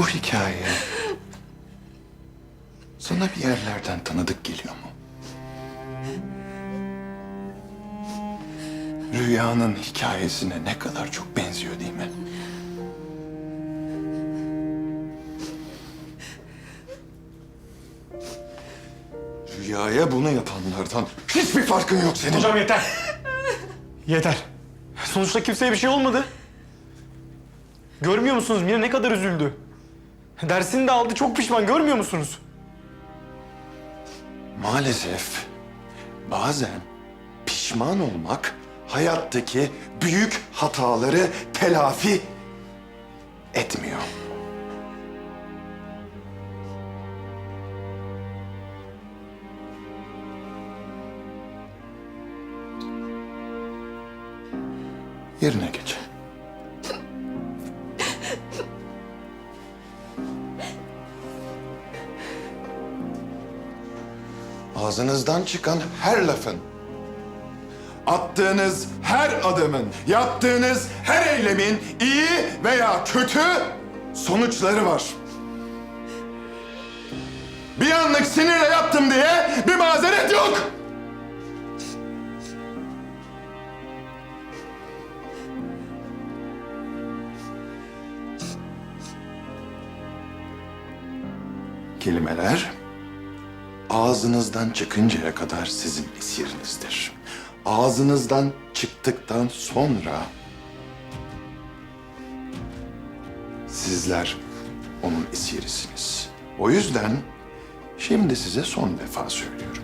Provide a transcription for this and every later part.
Bu hikaye sana bir yerlerden tanıdık geliyor mu? Rüyanın hikayesine ne kadar çok benziyor değil mi? Rüyaya bunu yapanlardan hiçbir farkın yok senin. Hocam yeter. Yeter. Sonuçta kimseye bir şey olmadı. Görmüyor musunuz Mine ne kadar üzüldü? Dersini de aldı çok pişman görmüyor musunuz? Maalesef bazen pişman olmak hayattaki büyük hataları telafi etmiyor. Yerine geç. Ağzınızdan çıkan her lafın, attığınız her adımın, yaptığınız her eylemin iyi veya kötü sonuçları var. Bir anlık sinirle yaptım diye bir mazeret yok. Kelimeler ağzınızdan çıkıncaya kadar sizin esirinizdir. Ağzınızdan çıktıktan sonra sizler onun esirisiniz. O yüzden şimdi size son defa söylüyorum.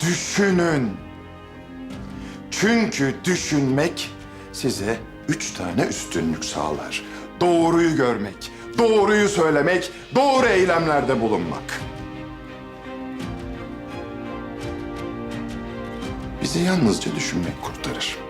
Düşünün. Çünkü düşünmek size üç tane üstünlük sağlar. Doğruyu görmek, doğruyu söylemek, doğru eylemlerde bulunmak. Bizi yalnızca düşünmek kurtarır.